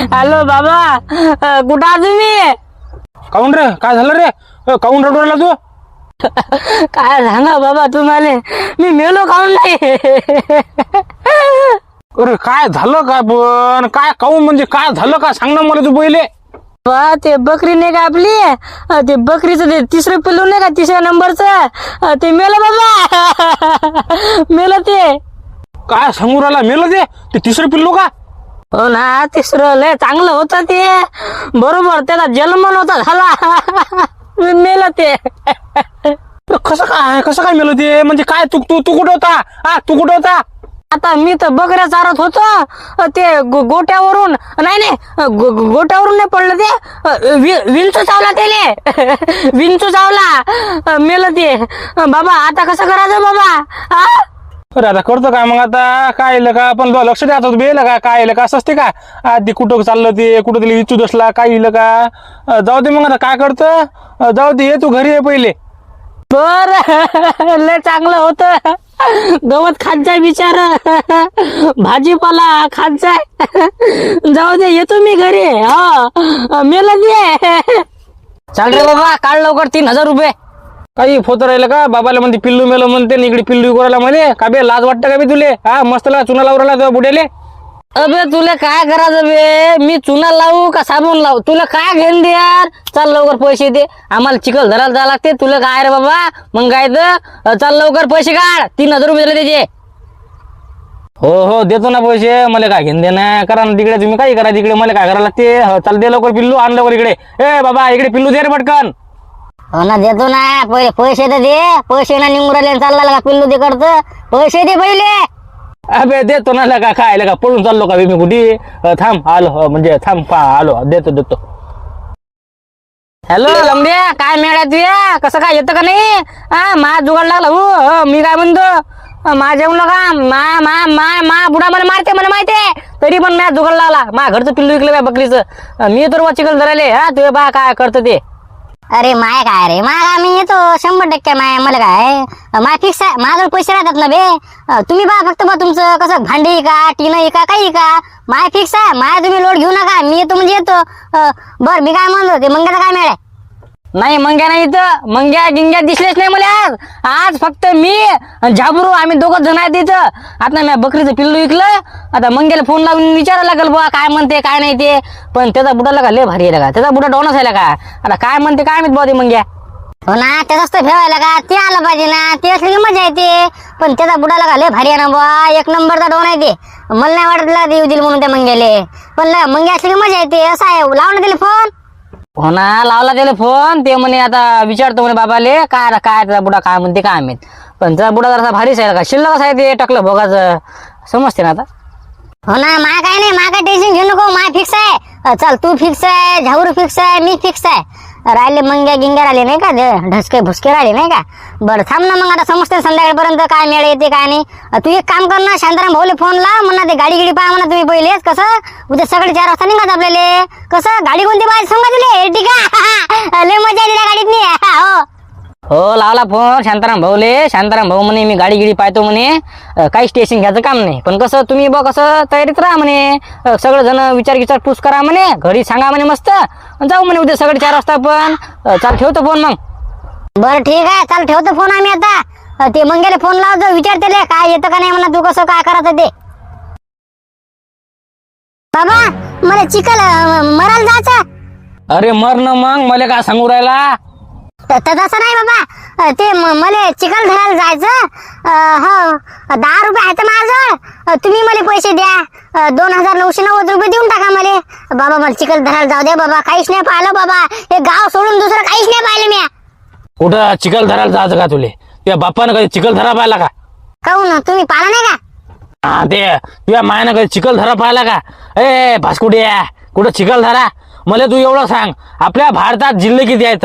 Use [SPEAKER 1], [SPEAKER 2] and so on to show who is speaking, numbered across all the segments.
[SPEAKER 1] Hello बाबा कुठं आहात तुम्ही?
[SPEAKER 2] काऊन रे? काय झालं रे? अ, काऊन रडू राहिला तू?
[SPEAKER 1] काय सांगा बाबा तुम्हाला? मी मेलो खाऊन नाही.
[SPEAKER 2] अरे काय झालं काय पण? काय काऊन म्हणजे काय झालं का? सांग ना मला तू पहिले.
[SPEAKER 1] बा ते बकरी नाही का आपली? अ, ते बकरीचं ते तिसरं पिल्लू नाही का तिसऱ्या नंबरचं? अ, ते मेलं बाबा. मेलं ते.
[SPEAKER 2] काय सांगू राहिला? मेलं ते? ते तिसरं पिल्लू का?
[SPEAKER 1] हो ना तिसरं लय चांगलं होतं ते. बरोबर त्याला जन्म नव्हता झाला. मेलं ते.
[SPEAKER 2] कसं काय कसं काय मेलं ते? म्हणजे काय तू तू तू कुठं होता? हा तू कुठं होता?
[SPEAKER 1] आता मी तर बकऱ्या चारत होतो. ते गो- गोट्यावरून नाही नाही गो- गो- गोट्यावरून नाही पडलं ते. वि- विंचू चावला त्याले. विंचू चावला. मेलं ते. बाबा आता कसं करायचं बाबा? आ?
[SPEAKER 2] अरे आता करतो का? मग आता काय येईल का? पण लक्ष लक्ष द्यायचं बेल का? काय येईल का? असं असते का? आधी कुठं चाललं ते कुठं तरी इच्छू दसला काय येलं का? जाऊ दे मग आता काय करतं? जाऊ दे ये तू घरी ये पहिले.
[SPEAKER 1] बर लय चांगलं होत. गवत खात जाय बिचार. भाजीपाला खात जाय जाऊ दे येतो मी घरी. हा. मेल दे चाल रे बाबा काढ लवकर तीन हजार रुपये.
[SPEAKER 2] काही फोतो राहिलं का? बाबाला म्हणते पिल्लू मेलं म्हणते आणि इकडे पिल्लू करायला म्हणे का बे लाज वाटतं का बे तुले? हा मस्त ला चुना लावून राहिला तुझ्या बुड्याले.
[SPEAKER 1] अबे तुला काय करायचं बे? मी चुना लावू का साबण लावू? तुला काय घेऊन दे यार? चाल लवकर पैसे दे. आम्हाला चिखल धरायला जावं लागते. तुला काय रे बाबा? मग काय तर? चाल लवकर पैसे काढ. तीन हजार रुपये दिले त्याचे.
[SPEAKER 2] हो हो देतो ना पैसे. मला काय घेऊन दे ना करा ना तिकडे. तुम्ही काय करा तिकडे. मला काय करायला लागते? हो, चाल दे लवकर पिल्लू. आण लवकर इकडे. ए बाबा इकडे पिल्लू दे रे पटकन.
[SPEAKER 1] हो ना देतो ना. पहिले पैसे तर दे. पैसे ना निघून राहिले चालला का पिल्लू दे करत पैसे दे पहिले.
[SPEAKER 2] अबे देतो ना लगा. काय लगा पळून चाललो का मी कुठे? थांब आलो. अ, म्हणजे थांब पा आलो. देतो देतो.
[SPEAKER 1] हॅलो लंब्या काय मिळाल्या तुया कसं काय येतं का नाही? हा मा जुगाड लागला. हो हो, मी काय म्हणतो? अ, मा जेवण का मा मा मा मा बुडा मला मारते मला माहितीये तरी पण माझ्या जुगाड लागला. मा घरचं पिल्लू विकलं बा बकरीचं. मी तर वा चिकल धरायले. हा तुझे बा काय करतं ते?
[SPEAKER 3] अरे माय काय रे? माय मी येतो शंभर टक्के माया मला काय? माय फिक्स आहे. माझ्याजवळ पैसे राहतात ना बे? तुम्ही बा फक्त बा तुमचं कसं भांडी का टीन का काही का? माय फिक्स आहे. माया तुम्ही लोड घेऊ नका. मी येतो म्हणजे येतो. बरं बर मी काय म्हणतो ते मग काय मिळाय
[SPEAKER 1] नाही मंग्या नाही इथं. मंग्या गिंग्या दिसलेच नाही मला आज. आज फक्त मी आणि झाबरू आम्ही दोघं जण आहेत इथं. आता मी बकरीचं पिल्लू विकलं. आता मंग्याला फोन लावून विचारायला लागेल बुवा काय म्हणते काय नाही ते. पण त्याचा बुडा लगा लय भारी आहे का त्याचा बुडा डोनच आहे का आता काय म्हणते काय माहीत बुवा ते मंग्या.
[SPEAKER 3] हो ना त्याचाच तर फेवायला का ते आलं पाहिजे ना. ते असली की मजा येते. पण त्याचा बुडाला का लय भारी आहे ना बुवा. एक नंबरचा डोन आहे ते. मला नाही वाटत ला देऊ दिल म्हणून त्या मंग्याले. पण ल- मंग्या असली की मजा येते. असं आहे. लाव दिले फोन
[SPEAKER 1] हो ना लावला त्याला फोन. ते म्हणे आता विचारतो म्हणे बाबाले काय काय त्याचा बुडा काय म्हणते काय माहीत पण त्याचा बुडा जरा भारीच आहे का? शिल्लकच आहे ते टाकलं भोगाचं. समजते ना आता?
[SPEAKER 3] हो ना मा काय नाही मा काय टेन्शन घेऊ नको मा फिक्स आहे. अ, चल तू फिक्स आहे झाऊर फिक्स आहे मी फिक्स आहे. राहिले मंग्या गिंग्या राहिले नाही का? ढसके भुसके राहिले नाही का? बरं थांब ना मग आता समजते संध्याकाळपर्यंत काय मेळ येते काय नाही. तू एक काम कर ना शांताराम भाऊले फोन ला म्हणा ते गाडी गिडी पहा म्हणा तुम्ही पहिलेच कसं? उद्या सकाळी चार वाजता निघात आपल्याला. कसं? गाडी कोणती पाहिजे सांगा दिली ठीक आहे. लय मजा येते गाडीत नाही हो.
[SPEAKER 1] हो लावला फोन. शांताराम भाऊले शांताराम भाऊ म्हणे मी गाडी गिडी पाहतो म्हणे. काही स्टेशन घ्यायचं काम नाही. पण कसं तुम्ही बघ कसं तयारीत राहा म्हणे. अं, सगळेजण विचार विचार पूस करा म्हणे. घरी सांगा म्हणे मस्त. जाऊ म्हणे उद्या सगळे चार वाजता पण. चाल ठेवतो फोन मग.
[SPEAKER 3] बरं ठीक आहे. चल ठेवतो फोन आम्ही आता. ते मंगेले फोन लावतो. विचारते काय येतं का नाही म्हणा. तू कसं काय करायचं ते. बाबा मला चिकल अ, मरायला जायचं.
[SPEAKER 2] अरे मर न मग. मला काय सांगू राहिला?
[SPEAKER 3] त- त- तसं नाही बाबा. ते मला चिकल धरायला जायचं. हो दहा रुपये आहेत माझ्याजवळ. अ, तुम्ही मला पैसे द्या. दोन हजार नऊशे नव्वद रुपये देऊन टाका मला. बाबा मला चिकल धरायला जाऊ द्या बाबा. काहीच नाही पाहिलं बाबा. हे गाव सोडून दुसरं काहीच नाही पाहिलं मी
[SPEAKER 2] कुठं चिखल धरायला जायचं का तुले? तुझ्या बाप्पानं कधी चिखल धरा पाहिला का?
[SPEAKER 3] काहून? तुम्ही पाहिलं नाही का?
[SPEAKER 2] हा ते तुझ्या मायानं कधी चिखल धरा पाहिला का? ए भास्कुटे कुठं चिखल धरा? मला तू एवढं सांग. आपल्या भारतात जिल्हे किती आहेत?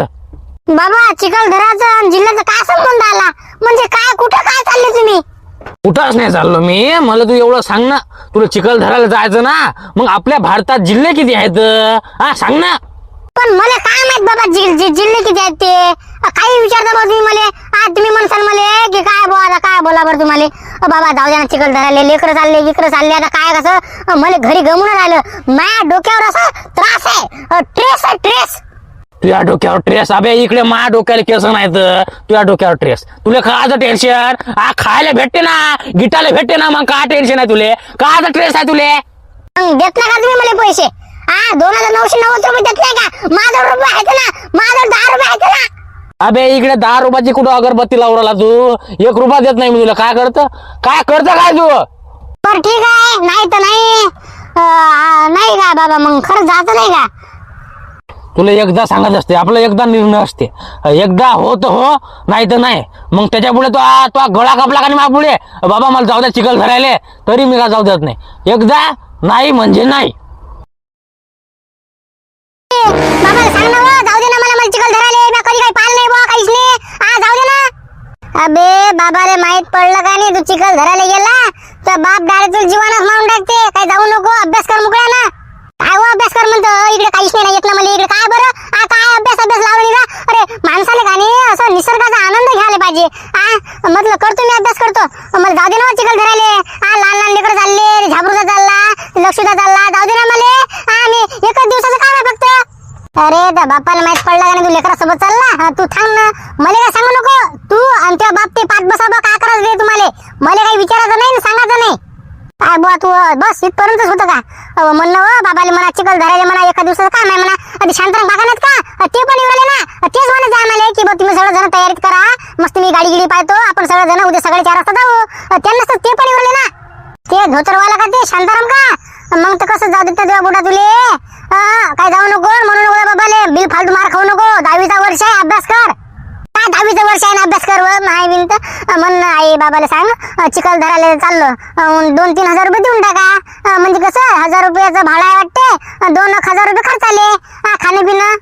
[SPEAKER 3] बाबा चिखल धराचा आणि जिल्ह्याचा काय संबंध आला? म्हणजे काय कुठं काय चालले तुम्ही?
[SPEAKER 2] कुठंच नाही चाललो मी. मला तू एवढं सांग ना. तुला चिखल धरायला जायचं ना. मग आपल्या भारतात जिल्हे किती आहेत? हा सांग ना.
[SPEAKER 3] पण मला काय माहीत बाबा जि- जिल्हे किती आहेत ते? अ, काही विचारता बा तुम्ही मला. आज तुम्ही म्हणसाल मला की काय आता काय बोला बरं तुम्हाला? अ, बाबा जाऊ द्या ना चिखल धरायले लेकरं चालले इकडं चालले. आता काय कसं? अ, मला घरी गमून राहिलं. माझ्या डोक्यावर असा त्रास आहे. ट्रेस आहे ट्रेस.
[SPEAKER 1] तुझ्या डोक्यावर ट्रेस अबे इकडे माझ्या डोक्याला केस नाहीत तुझ्या डोक्यावर ट्रेस तुला खायचं टेन्शन आ खायला भेटते ना. गिटाला भेटते ना मग. काय टेन्शन आहे तुले? कायचं ट्रेस आहे तुले?
[SPEAKER 3] मग देत ना का तुम्ही मला पैसे? हा दोन हजार नऊशे नव्वद रुपये देत नाही का? माझा रुपये आहेत ना. माझा दहा रुपये आहेत ना.
[SPEAKER 1] अबे इकडे दहा रुपयाची कुठं अगरबत्ती लावला तू? एक रुपया देत नाही मी तुला. काय करतं? काय करतं काय तू?
[SPEAKER 3] बरं ठीक आहे. नाही तर नाही. अ, नाही का बाबा मग खरंच जायचं नाही का?
[SPEAKER 1] तुला एकदा सांगत असते आपलं एकदा निर्णय असते. एकदा हो तर हो नाही तर नाही. मग त्याच्या पुढे तो आ- तो गळा कापला का नाही पुढे बाबा मला जाऊ द्या चिखल धरायले. तरी मी का जाऊ देत नाही. एकदा नाही म्हणजे नाही.
[SPEAKER 3] बाबा रे हो, जाऊ दे ना मला चिखल पाहिलं काहीच नाही. हा जाऊ दे ना. माहीत पडलं का नाही? तू चिखल धरायला गेला तर बाप डायरेक्ट तुला जीवनच मारून टाकते. काय जाऊ नको अभ्यास कर मुकळ्या ना काय अभ्यास कर म्हणतो. इकडे काहीच नाही येत ना मला इकडे. काय बरं? आ काय अभ्यास अभ्यास लावली का अरे माणसाला का नाही असं निसर्गाचा आनंद घ्यायला पाहिजे? आ म्हटलं करतो मी अभ्यास करतो. मला जाऊ दे ना चिखल धरायले आ लहान लहान लेकरं चालले. झाबरूचा चालला लक्ष्मीचा चालला. जाऊ दे ना मला. आ मी एकच दिवसाचं काम आहे फक्त. अरे त्या बापाला माहीत पडला का नाही? तू लेकरासोबत चालला? तू थांब ना. मला काय सांगू नको. तू आणि त्या बाप ते पाच बसा बा काय करायचं तुम्हाला? मला काही विचारायचं नाही ना सांगायचं नाही तू बस इथपर्यंतच होतं का? म्हणलं हो बाबाले म्हणा चिखल धरायला म्हणा एका दिवसाचं काम आहे म्हणा. आधी शांतराम काका का? ते पण येऊ ना. तेच म्हणत आम्हाला की बघ तुम्ही सगळं जण तयारीत करा. मस्त मी गाडी गिडी पाहतो. आपण सगळं जण उद्या सगळे चार वाजता जाऊ. त्यांना त्यांनाच ते पण येऊ ना. ते धोतरवाला का ते? शांताराम का? मग तर कसं जाऊ देत देवा बोटा तुले? काय जाऊ नको म्हणून बाबाले. बिल फालतू मार खाऊ नको. दहावीचा वर्ष आहे अभ्यास कर. काय अभ्यास कर माय नाही बिन तर म्हण आई बाबाला सांग अं, चिखल धरायला चाललो. दोन तीन हजार रुपये देऊन टाका. म्हणजे कसं हजार रुपयाचं भाडं आहे वाटते दोन एक हजार रुपये खर्च आले. हा खाणे पिणं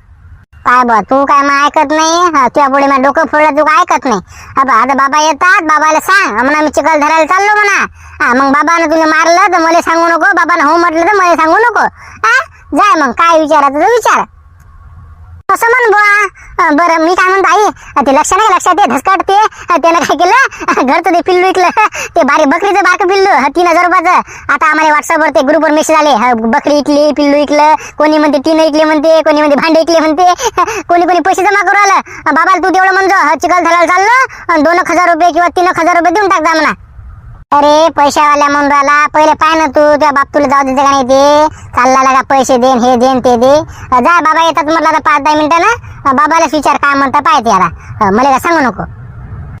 [SPEAKER 3] काय बा तू काय मग ऐकत नाही? तुझ्या पुढे मग डोकं फोडलं तू काय ऐकत नाही? आता बाबा येतात बाबाला सांग. म्हणा मी चिखल धरायला चाललो म्हणा. हा मग बाबानं तुला मारलं तर मला सांगू नको. बाबानं हो म्हटलं तर मला सांगू नको. हा जाय मग काय विचारायचं तर विचार. असं म्हण बुवा. बर बरं मी काय म्हणतो आई ते लक्ष नाही लक्षात? ते धसकाट ते. त्यानं काय केलं? घरचं ते पिल्लू विकलं. ते बारी बकरीचं बारकं पिल्लू तीन हजार रुपयाचं. आता आम्हाला व्हॉट्सअपवर ते ग्रुपवर मेसेज आले. बकरी इकली पिल्लू विकलं कोणी म्हणते तीन इकले म्हणते. कोणी म्हणते भांडे इकले म्हणते. कोणी कोणी पैसे जमा करू आलं बाबा तू तेवढं म्हणतो चिखल धरायला चाललो. दोन एक हजार रुपये किंवा तीन एक हजार रुपये देऊन टाक जा म्हणा. अरे पैशावाल्या म्हणून राहिला पहिले पाय ना तू त्या बाप तुला जाऊ देते का नाही ते चालला लागा पैसे देन हे देन ते दे. जा बाबा येतात म्हटलं आता पाच दहा मिनिटं ना. बाबालाच विचार काय म्हणता पाहते आता. अं, मला काय सांगू नको.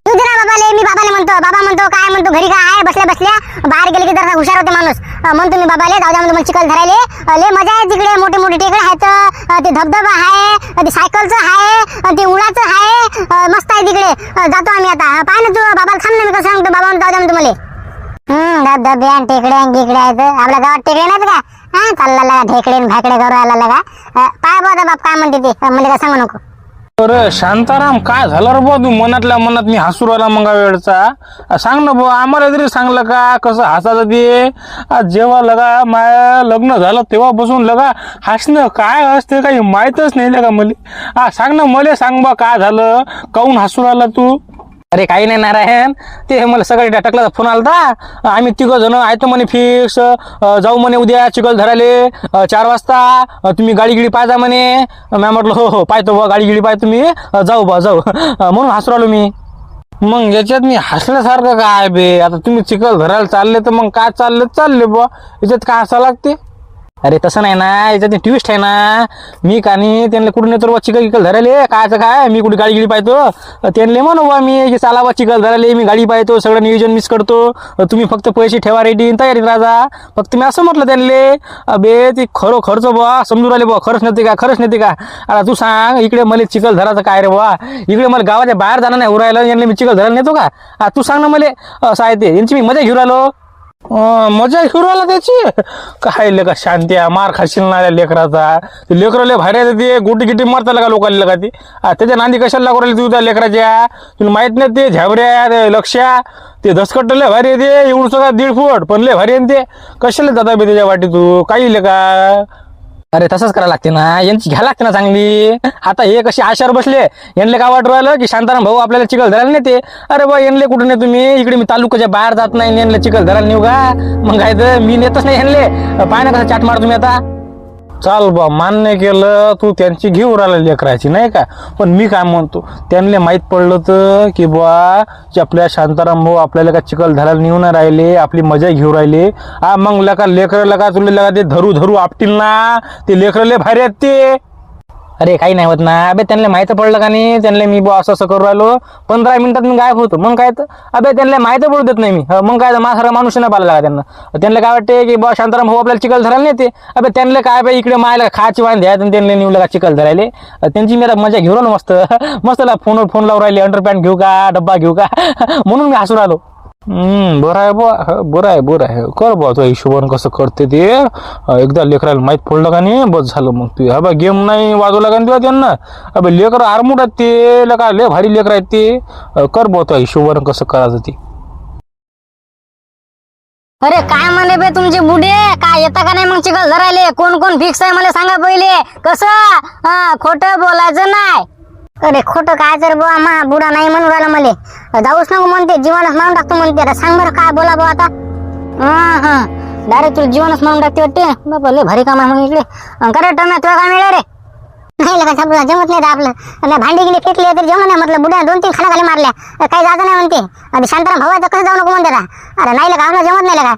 [SPEAKER 3] तू दे ना बाबाले मी बाबाला म्हणतो. बाबा म्हणतो काय म्हणतो घरी काय आहे? बसल्या बसल्या. बाहेर गेले की जरा हुशार होते माणूस. अं, म्हणतो मी बाबाले जाऊ द्या म्हणतो मला चिखल धरायले. अं, लय मजा आहे तिकडे मोठे मोठे टेकडे आहेत. अं, ते धबधबा आहे अं, ते सायकलचं आहे अं, ते उडाचं आहे. अं, मस्त आहे तिकडे. अं, जातो आम्ही आता. अं, पाय ना तू बाबाला थांब ना मी कसं सांगतो. बाबा म्हणतो, जाऊ द्या म्हणतो मला. हम्म धबधबे आणि टेकडे आणि गिकडे आहेत. आपल्या गावात टेकडे नाहीत का? हा चालला लगा ढेकडे आणि भाकडे करू आला लगा. पाय बोधा बाप काय म्हणते ते? म्हणजे का सांगू नको.
[SPEAKER 2] अरे शांताराम काय झालं रे बुवा तू मनातल्या मनात मी हसू राहिला मंगा वेळचा. सांग ना बुवा आम्हाला तरी सांगलं का? कसं हसायचं ते? आज जेव्हा लगा माया लग्न झालं तेव्हा बसून लगा हसणं काय असते काही माहीतच नाही लगा मला. हा सांग ना मला सांग बा काय झालं? काऊन हसू राहिला तू?
[SPEAKER 1] अरे काही नाही नारायण ते मला सकाळी टाकला फोन आलता. आम्ही तिघं जण आहेत म्हणे फिक्स जाऊ म्हणे उद्या चिखल धराले चार वाजता तुम्ही गाडी गिडी पाहिजा म्हणे. मॅम म्हटलं हो हो पाहतो बा गाडी गिडी पाय तुम्ही जाऊ बा जाऊ. म्हणून हसू आलो मी.
[SPEAKER 2] मग याच्यात मी हसण्यासारखं काय बे? आता तुम्ही चिखल धरायला चालले तर मग काय चालले? चालले बुवा याच्यात काय हसा लागते?
[SPEAKER 1] अरे तसं नाही ना याच्यात ट्विस्ट आहे ना. मी का नाही त्यांना कुठून नाही तर चिखल गिकल धरायले? कायचं काय? मी कुठे गाडी गिडी पाहतो? त्यांना म्हणू बा मी की चाला बा चिखल धरायले मी गाडी पाहतो सगळं नियोजन मिस करतो. तुम्ही फक्त पैसे ठेवा रेडी तयारीत राजा. फक्त मी असं म्हटलं त्यांना अबे ते खरो खर्च बुवा समजून राहिले बुवा खरंच नव्हते का खरंच नव्हते का? आता तू सांग इकडे मला चिखल धरायचं काय रे बुवा? इकडे मला गावाच्या बाहेर जाणं नाही उरायला यांना मी चिखल धरायला नेतो का? तू सांग ना मला असं आहे ते यांची मी मजा घेऊन राहिलो
[SPEAKER 2] मजा घेऊन राहिला त्याची. काय लेका शांती आहे मार खाशील ना त्या लेकराचा. ते लेकरं लय भारी आहे ते. गुटी गिटी मारता का लोकांना लगा ती? आ, त्याच्या नांदी कशाला लागू राहिली तू त्या लेकराच्या? तुला माहीत नाही ते झॅबऱ्या ते लक्ष्या ते धसकट लय भारी आहे ते. एवढं सगळं दीड फूट पण लय भारी आहे ना ते. कशाला जाता बी त्याच्या वाटी तू काही लेका? अरे तसंच करायला लागते ना. यांची घ्या लागते ना चांगली. आता हे कशी आशावर बसले. यांना काय वाटू राहिलं की शांताराम भाऊ आपल्याला चिखल धरायला नेते. अरे बा यांले कुठून नाही तुम्ही इकडे मी तालुक्याच्या बाहेर जात नाही यांना चिखल धरायला नेऊ का? मग काय तर मी नेतच नाही यांले पाय ना कसं चाट मार तुम्ही आता. चाल बा मान्य केलं तू त्यांची घेऊ राहिला लेकरायची नाही का? पण मी काय म्हणतो त्यांना माहीत पडलं तर की बा की आपल्या शांताराम भाऊ आपल्याला का चिखल धरायला नेऊन राहिले आपली मजा घेऊ राहिले. हा मग लका लेकरं लका तुला लका ते धरू धरू आपटील ना? ते लेकरले भारी आहेत ते. अरे काही नाही होत ना. अबे त्यांना माहिती पडलं का नाही? त्यांना मी बुवा असं असं करू राहिलो. पंधरा मिनिटात मी गायब होतो. मग काय तर? अबे त्यांना माहिती पडू देत नाही मी. मग काय तर माझा माणूस नाही पाहिला त्यांना. त्यांना काय वाटते की बा शांताराम भाऊ आपल्याला चिखल धरायला ते अबे त्यांना काय बाई इकडे मायला खायची वाण द्या त्यांना निवलं का चिखल धरायले? त्यांची मी आता मजा घेऊ राहिलो मस्त. मस्त फोनवर फोन लावून राहिले. अंडरपॅन्ट घेऊ का? डब्बा घेऊ का? म्हणून मी हसू राहिलो. हम्म बरं आहे बुवा बरं आहे बरं आहे कर बुवा तो हिशोबानं कसं करते ते. एकदा लेकराला माहीत पडलं का नाही बस झालं मग तू. हा बा गेम नाही वाजवला का नाही तुला त्यांना? अबे लेकर आरमूट आहेत ते. लका लय भारी लेकर आहेत ते. कर बुवा तो हिशोबानं कसं करायचं ते.
[SPEAKER 1] अरे काय म्हणे बे तुमचे बुडे काय येता का नाही मग चिखल धरायले कोण कोण फिक्स आहे मला सांगा पहिले. कसं? हा खोटं बोलायचं नाही. अरे खोटं काय तर बुवा मा बुडा नाही म्हणून राहिला मला. जाऊच नको म्हणते जीवनच मारून टाकतो म्हणते. आता सांग बरं काय बोला बुवा आता. हा हा डायरेक्ट तुला जीवनच मारून टाकते वाटते. बाबा लय भारी काम आहे मग इकडे. अं, रे टम्या तुला काय मिळालं रे? नाही लगा समजा जमत नाही रे आपलं. आणि भांडी गेली फेकली तर जेवण नाही म्हटलं. बुड्या दोन तीन खाना खाली मारल्या. काही जागा नाही म्हणते. आणि शांताराम भाऊ आता तर कसं जाऊ नको म्हणते आता. अरे नाही लगा आम्हाला जमत नाही लगा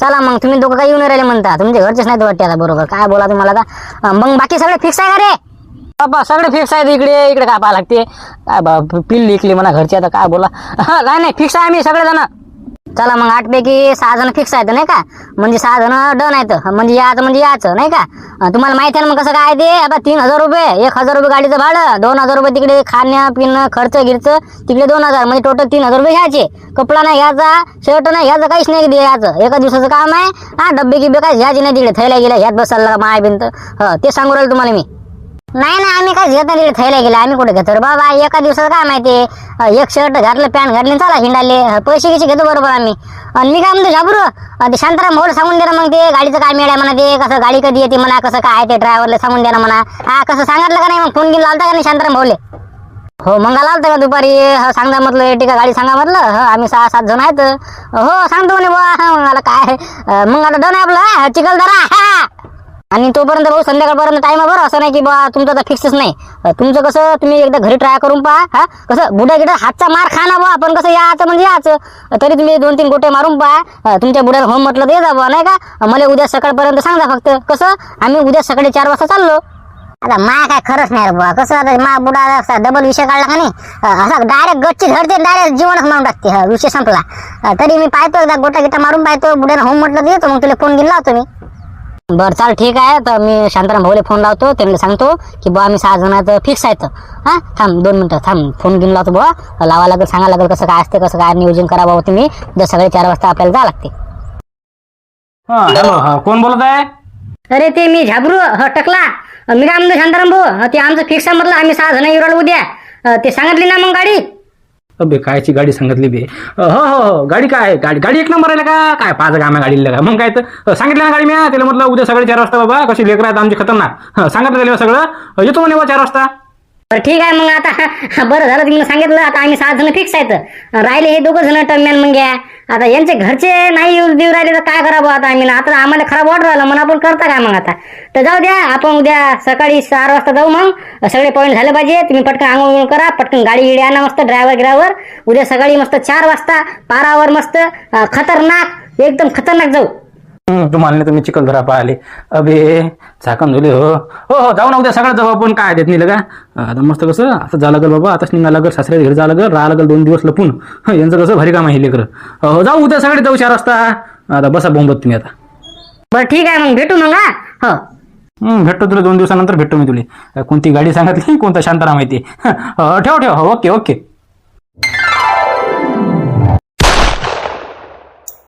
[SPEAKER 1] चला मग तुम्ही दोघं काही येऊन राहिले म्हणता. तुमचे घरचेच नाही वाटते आता बरोबर. काय बोला तुम्हाला आता? अं, मग बाकी सगळे फिक्स आहे का रे?
[SPEAKER 4] बाबा सगळे फिक्स आहेत इकडे इकडे काय पाहा लागते? काय बा पिल्ली इकली म्हणा घरची आता काय बोला? हा काय नाही फिक्स आहे आम्ही सगळे जण
[SPEAKER 1] चला मग आठ पैकी सहा जण फिक्स आहेत नाही का? म्हणजे सहा जण डन आहेत. म्हणजे याच म्हणजे याच नाही का? तुम्हाला माहिती आहे ना मग कसं काय ते? आता तीन हजार रुपये एक हजार रुपये गाडीचं भाडं दोन हजार रुपये तिकडे खाणं पिणं खर्च गिरच तिकडे दोन हजार. म्हणजे टोटल तीन हजार रुपये घ्यायचे. कपडा नाही घ्यायचा शर्ट नाही घ्यायचं काहीच नाही घ्यायचं एका दिवसाचं काम आहे. हा डब्बे गिब्बे काय घ्यायचे नाही तिकडे. थैल्या गेल्या ह्यात बसायला माय बिंत ते सांगू राहिलं तुम्हाला मी. नाही ना आम्ही काय घेत नाही तिकडे थैला गेला आम्ही कुठे घेतो रे बाबा? एका दिवसाचं काय माहिती? एक शर्ट घातलं पॅन्ट घातली चला हिंडाले पैसे कसे घेतो बरोबर आम्ही? आणि मी काय म्हणतो झाबरू ते शांताराम भाऊ सांगून दे ना मग ते गाडीचं काय मिळाय म्हणा ते कसं गाडी कधी येते म्हणा कसं काय ते ड्रायव्हरला सांगून द्या ना म्हणा. हा कसं सांगितलं का नाही मग? फोन घेऊन लावता का नाही शांताराम भाऊले? हो मग लावता का दुपारी? हो सांगा म्हटलं टिका गाडी सांगा म्हटलं. हो आम्ही सहा सात जण आहेत. हो सांगतो म्हणे बुवा. मला काय? मग आता डन आहे आपलं हा, चिखलदरा. आणि तोपर्यंत भाऊ संध्याकाळपर्यंत टाइम बरं. असं नाही की बा तुमचं आता फिक्सच नाही. तुमचं कसं तुम्ही एकदा घरी ट्राय करून पहा हा. कसं बुड्या गिड्या हातचा मार खा ना बा आपण कसं याचं म्हणजे याचं. तरी तुम्ही दोन तीन गोटे मारून पहा. तुमच्या बुड्याला होम म्हटलं तर ये जा बुवा नाही का? मला उद्या सकाळपर्यंत सांगा फक्त. कसं? आम्ही उद्या सकाळी चार वाजता चाललो. आता मा काय खरंच नाही बा बुवा. कसं आता मा बुडा असा डबल विषय काढला का नाही? असा डायरेक्ट गच्ची धरते डायरेक्ट जीवनच मारून टाकते हा, विषय संपला. तरी मी पाहतो एकदा गोटा गिटा मारून पाहतो. बुड्याला होम म्हटलं तर येतो मग तुला फोन घेऊन लावतो मी. बरं चाल ठीक आहे. तर मी शांताराम भाऊला फोन लावतो. त्यांना सांगतो की बुवा आम्ही सहा जण आहेत फिक्स आहेत. हा? थांब दोन मिनिटं थांब. फोन घेऊन लावतो बुवा. लावा लागेल सांगा लागेल कसं काय असते कसं काय नियोजन करा बाबा तुम्ही. उद्या सगळे चार वाजता आपल्याला जावं लागते.
[SPEAKER 2] हा हॅलो हा कोण बोलत आहे?
[SPEAKER 1] अरे ते मी झाबरू ह टकला. मी काय म्हणतो शांताराम भाऊ ते आमचं फिक्स आहे म्हटलं आम्ही सहा जण येऊ उद्या. अं, ते सांगितली ना मग गाडी?
[SPEAKER 2] अबे कायची गाडी सांगितली बे. हो हो हो गाडी काय? गाडी गाडी एक नंबर आहे का? काय पाच गाम्या गाडीला का? मग काय तर. सांगितलं ना गाडी मी त्याला म्हटलं उद्या सगळे चार वाजता बाबा कशी लेकर आहेत आमची खतरनाक. सांगितलं त्याला सगळं. येतो म्हणे चार वाजता.
[SPEAKER 1] बरं ठीक आहे मग आता बरं झालं तुम्ही सांगितलं आता आम्ही सहा जण फिक्स आहेत. राहिले हे दोघं जण टम्यान मग घ्या आता यांचे घरचे नाही देऊ राहिले तर काय करावं आता आम्ही? आता आम्हाला खराब ऑर्डर राहिलं मग आपण करता काय मग आता? तर जाऊ द्या आपण उद्या सकाळी चार वाजता जाऊ मग. सगळे पॉईंट झाले पाहिजे तुम्ही पटकन आंघोळ करा पटकन गाडी गिडी आणा मस्त ड्रायव्हर गिरावर. उद्या सकाळी मस्त चार वाजता पारावर मस्त खतरनाक एकदम खतरनाक जाऊ.
[SPEAKER 2] तुम्हाला नाही तुम्ही चिखलदरा पाहिले अबे झाकण झाले हो. हो हो जाऊ ना उद्या सगळं जाऊ आपण. काय देत नाही का आता मस्त कसं आता जा लागल बाबा आताच निघा लागल सासऱ्या घरी जा लागल राहा लागल दोन दिवस लपून. हं, यांचं कसं भारी काम आहे लेकर. हो जाऊ उद्या सगळे जाऊ चार वाजता. आता बसा बोंबत तुम्ही आता.
[SPEAKER 1] बरं ठीक आहे मग. भेटू मग हा. हो.
[SPEAKER 2] हं, भेटतो तुला दोन दिवसानंतर भेटतो मी तुला. कोणती गाडी सांगितली कोणता शांताराम आहे ते. हं, ठेव ठेव. हो, ओके ओके.